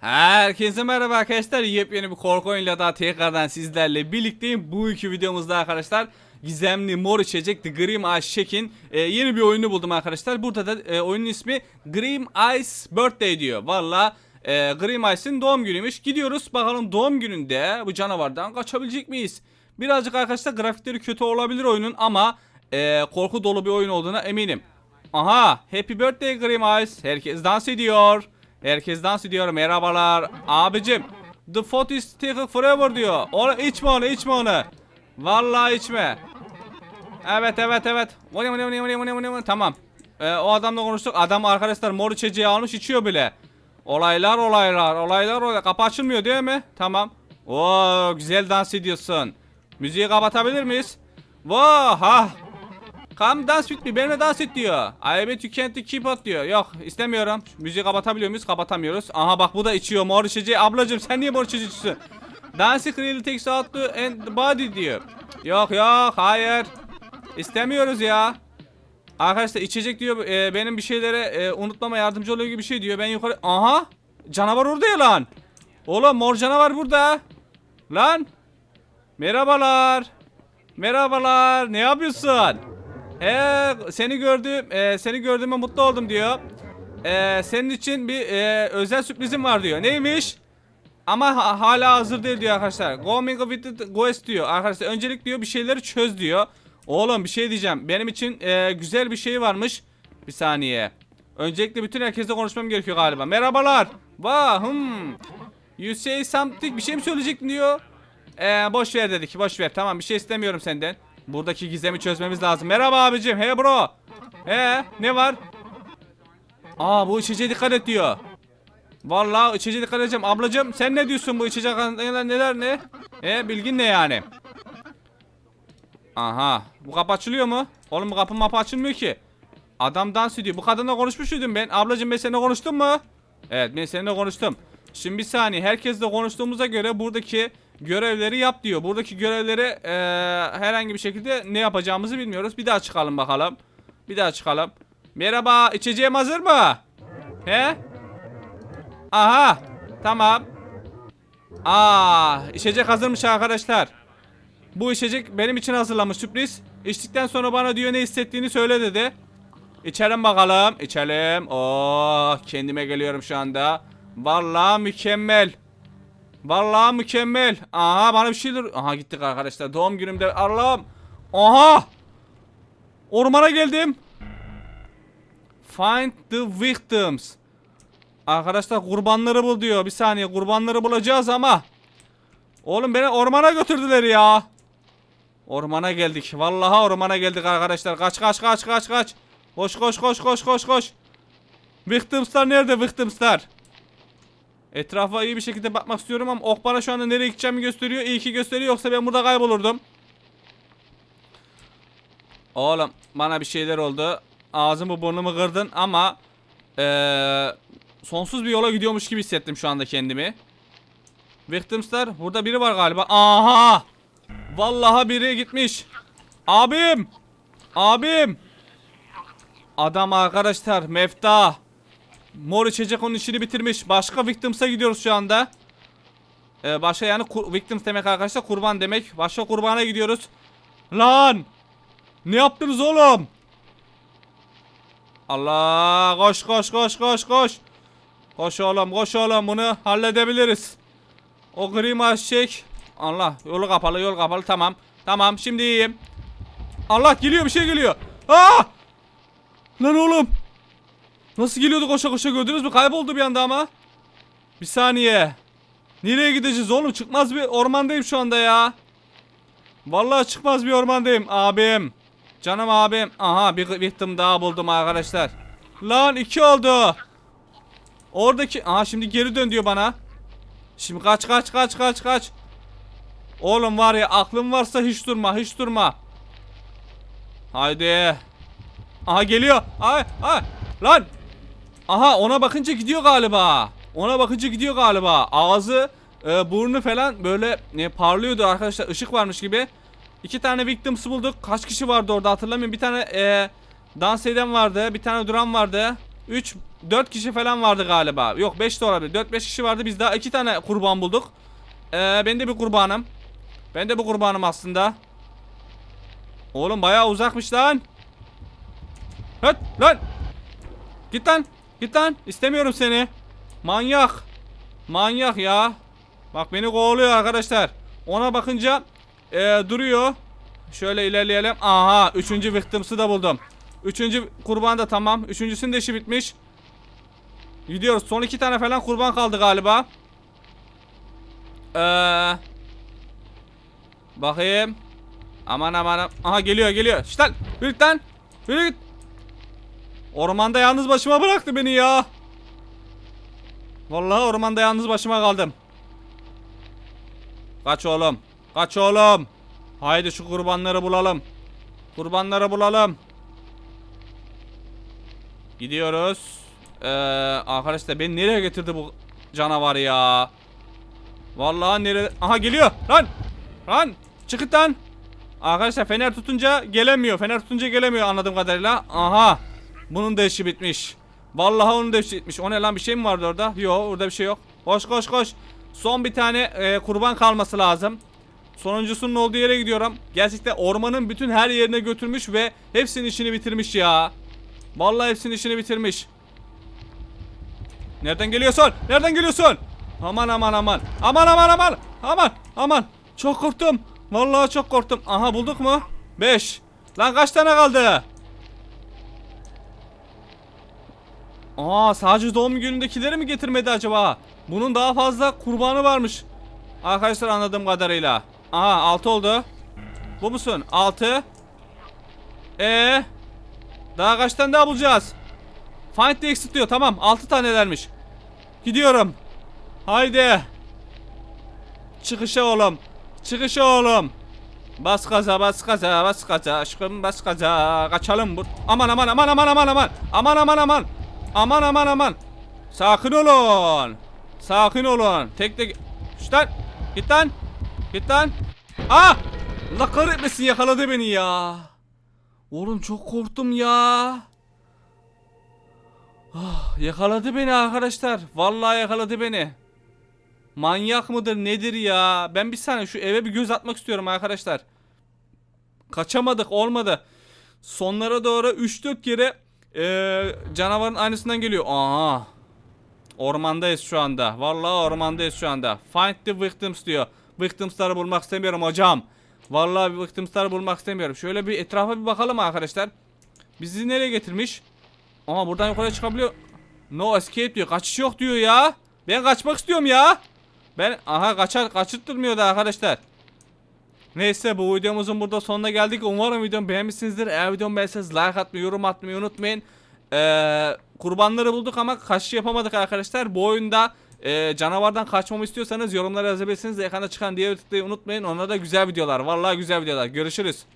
Herkese merhaba arkadaşlar. Yepyeni bir korku oyunuyla daha tekrardan sizlerle birlikteyim. Bu iki videomuzda arkadaşlar gizemli mor içecek The Grim Ice Shake'in e, yeni bir oyunu buldum arkadaşlar. Burada da e, oyunun ismi Grim Ice Birthday diyor. Valla e, Grim Ice'in doğum günüymüş. Gidiyoruz bakalım doğum gününde bu canavardan kaçabilecek miyiz? Birazcık arkadaşlar grafikleri kötü olabilir oyunun ama e, korku dolu bir oyun olduğuna eminim. Aha Happy Birthday Grim Ice. Herkes dans ediyor. Herkes dans ediyor. Merhabalar. Abicim. The foot is taken forever diyor. Onu içme onu içme onu. Vallahi içme. Evet evet evet. Tamam. Ee, o adamla konuştuk. Adam arkadaşlar mor içeceği almış içiyor bile. Olaylar olaylar olaylar olaylar. Kapı açılmıyor değil mi? Tamam. Oo güzel dans ediyorsun. Müziği kapatabilir miyiz? Vah ha. Come dance with me. Benimle dans et diyor. I bet you can't keep up diyor. Yok istemiyorum. Müziği kapatabiliyor muyuz? Kapatamıyoruz. Aha bak bu da içiyor mor içeceği. Ablacım sen niye mor içiyorsun? Dancing really takes out the and the body diyor. Yok yok hayır. İstemiyoruz ya. Arkadaşlar içecek diyor e, benim bir şeylere e, unutmama yardımcı oluyor gibi bir şey diyor. Ben yukarı... Aha! Canavar orada ya lan. Oğlum mor canavar burada. Lan. Merhabalar. Merhabalar. Ne yapıyorsun? Ee, seni gördüm, e, seni gördüğüme mutlu oldum diyor. Ee, senin için bir e, özel sürprizim var diyor. Neymiş? Ama ha- hala hazır değil diyor arkadaşlar. Going with the quest diyor. Arkadaşlar öncelik diyor bir şeyleri çöz diyor. Oğlum bir şey diyeceğim. Benim için e, güzel bir şey varmış. Bir saniye. Öncelikle bütün herkesle konuşmam gerekiyor galiba. Merhabalar. Vah hmm. You say something. Bir şey mi söyleyecektin diyor. Ee, boş ver dedik. Boş ver. Tamam bir şey istemiyorum senden. Buradaki gizemi çözmemiz lazım. Merhaba abicim. Hey bro. He ne var? Aa bu içeceğe dikkat et diyor. Vallahi içeceğe dikkat edeceğim. Ablacım sen ne diyorsun bu içecek neler neler ne? E bilgin ne yani? Aha. Bu kapı açılıyor mu? Oğlum bu kapı mapı açılmıyor ki. Adam dans ediyor. Bu kadınla konuşmuş muydum ben? Ablacım ben seninle konuştum mu? Evet ben seninle konuştum. Şimdi bir saniye. Herkesle konuştuğumuza göre buradaki görevleri yap diyor. Buradaki görevleri eee, herhangi bir şekilde ne yapacağımızı bilmiyoruz. Bir daha çıkalım bakalım. Bir daha çıkalım. Merhaba. içeceğim hazır mı? He? Aha. Tamam. Aa, içecek hazırmış arkadaşlar. Bu içecek benim için hazırlanmış sürpriz. İçtikten sonra bana diyor ne hissettiğini söyle dedi. İçelim bakalım. İçelim. Oh, kendime geliyorum şu anda. Vallahi mükemmel. Vallahi mükemmel. Aha bana bir şeyler. Aha gittik arkadaşlar. Doğum günümde Allah'ım. Aha. Ormana geldim. Find the victims. Arkadaşlar kurbanları bul diyor. Bir saniye kurbanları bulacağız ama. Oğlum beni ormana götürdüler ya. Ormana geldik. Vallahi ormana geldik arkadaşlar. Kaç kaç kaç kaç kaç. Koş koş koş koş koş koş. Victims'lar nerede victims'lar? Etrafa iyi bir şekilde bakmak istiyorum ama ok bana şu anda nereye gideceğimi gösteriyor. İyi ki gösteriyor yoksa ben burada kaybolurdum. Oğlum bana bir şeyler oldu. Ağzımı burnumu kırdın ama eee, sonsuz bir yola gidiyormuş gibi hissettim şu anda kendimi. Victims'lar burada biri var galiba. Aha! Vallahi biri gitmiş. Abim! Abim! Adam arkadaşlar mefta. Mor içecek onun işini bitirmiş. Başka victims'a gidiyoruz şu anda. Ee, başka yani victims demek arkadaşlar kurban demek. Başka kurbana gidiyoruz. Lan! Ne yaptınız oğlum? Allah koş koş koş koş koş. Koş oğlum koş oğlum bunu halledebiliriz. O grima çek. Allah yolu kapalı yol kapalı tamam. Tamam şimdi iyiyim. Allah geliyor bir şey geliyor. Aa! Lan oğlum. Nasıl geliyordu koşa koşa gördünüz mü? Kayboldu bir anda ama. Bir saniye. Nereye gideceğiz oğlum? Çıkmaz bir ormandayım şu anda ya. Vallahi çıkmaz bir ormandayım abim. Canım abim. Aha bir victim daha buldum arkadaşlar. Lan iki oldu. Oradaki aha şimdi geri dön diyor bana. Şimdi kaç kaç kaç kaç kaç. Oğlum var ya aklın varsa hiç durma hiç durma. Haydi. Aha geliyor. Ay ay lan. Aha ona bakınca gidiyor galiba. Ona bakınca gidiyor galiba. Ağzı, e, burnu falan böyle e, parlıyordu arkadaşlar. Işık varmış gibi. İki tane victims bulduk. Kaç kişi vardı orada hatırlamıyorum. Bir tane e, dans eden vardı. Bir tane duran vardı. Üç 4 kişi falan vardı galiba. Yok 5 de olabilir. 4-5 kişi vardı. Biz daha 2 tane kurban bulduk. Ee, ben de bir kurbanım. Ben de bir kurbanım aslında. Oğlum bayağı uzakmış lan. Höt lan. Git lan. Git lan. İstemiyorum seni. Manyak. Manyak ya. Bak beni kovalıyor arkadaşlar. Ona bakınca ee, duruyor. Şöyle ilerleyelim. Aha. Üçüncü victims'ı da buldum. Üçüncü kurban da tamam. Üçüncüsünün de işi bitmiş. Gidiyoruz. Son iki tane falan kurban kaldı galiba. Ee, bakayım. Aman aman. Aha geliyor geliyor. Git lan. Yürü git. Ormanda yalnız başıma bıraktı beni ya. Vallahi ormanda yalnız başıma kaldım. Kaç oğlum. Kaç oğlum. Haydi şu kurbanları bulalım. Kurbanları bulalım. Gidiyoruz. Ee, arkadaşlar beni nereye getirdi bu canavar ya? Vallahi nereye... Aha geliyor. Lan. Lan. Çıkıt lan. Arkadaşlar fener tutunca gelemiyor. Fener tutunca gelemiyor anladığım kadarıyla. Aha. Bunun da işi bitmiş. Vallahi onun da işi bitmiş. O ne lan bir şey mi vardı orada? Yok orada bir şey yok. Koş koş koş. Son bir tane e, kurban kalması lazım. Sonuncusunun olduğu yere gidiyorum. Gerçekten ormanın bütün her yerine götürmüş ve hepsinin işini bitirmiş ya. Vallahi hepsinin işini bitirmiş. Nereden geliyorsun? Nereden geliyorsun? Aman aman aman. Aman aman aman. Aman aman. Çok korktum. Vallahi çok korktum. Aha bulduk mu? 5. Lan kaç tane kaldı? Aa sadece doğum günündekileri mi getirmedi acaba? Bunun daha fazla kurbanı varmış. Arkadaşlar anladığım kadarıyla. Aha 6 oldu. Bu musun? 6. Ee, daha kaç tane daha bulacağız? Find the exit diyor. Tamam 6 tanelermiş. Gidiyorum. Haydi. Çıkışa oğlum. Çıkışa oğlum. Bas gaza bas gaza bas gaza aşkım bas gaza kaçalım bu. Aman aman aman aman aman aman. Aman aman aman. Aman aman aman. Sakin olun. Sakin olun. Tek tek. Şşt lan. Git lan. Git lan. Ah! Allah kahretmesin yakaladı beni ya. Oğlum çok korktum ya. Ah, yakaladı beni arkadaşlar. Vallahi yakaladı beni. Manyak mıdır nedir ya? Ben bir saniye şu eve bir göz atmak istiyorum arkadaşlar. Kaçamadık olmadı. Sonlara doğru 3-4 kere eee, canavarın aynısından geliyor. Aha. Ormandayız şu anda. Vallahi ormandayız şu anda. Find the victims diyor. Victims'ları bulmak istemiyorum hocam. Vallahi victims'ları bulmak istemiyorum. Şöyle bir etrafa bir bakalım arkadaşlar. Bizi nereye getirmiş? Ama buradan yukarı çıkabiliyor. No escape diyor. Kaçış yok diyor ya. Ben kaçmak istiyorum ya. Ben aha kaçar kaçırttırmıyordu arkadaşlar. Neyse bu videomuzun burada sonuna geldik. Umarım videomu beğenmişsinizdir. Eğer videomu beğenseniz like atmayı, yorum atmayı unutmayın. Ee, kurbanları bulduk ama kaçış yapamadık arkadaşlar. Bu oyunda e, canavardan kaçmamı istiyorsanız yorumlara yazabilirsiniz. Ekranda çıkan diğer tıklayı unutmayın. Onlar da güzel videolar. Vallahi güzel videolar. Görüşürüz.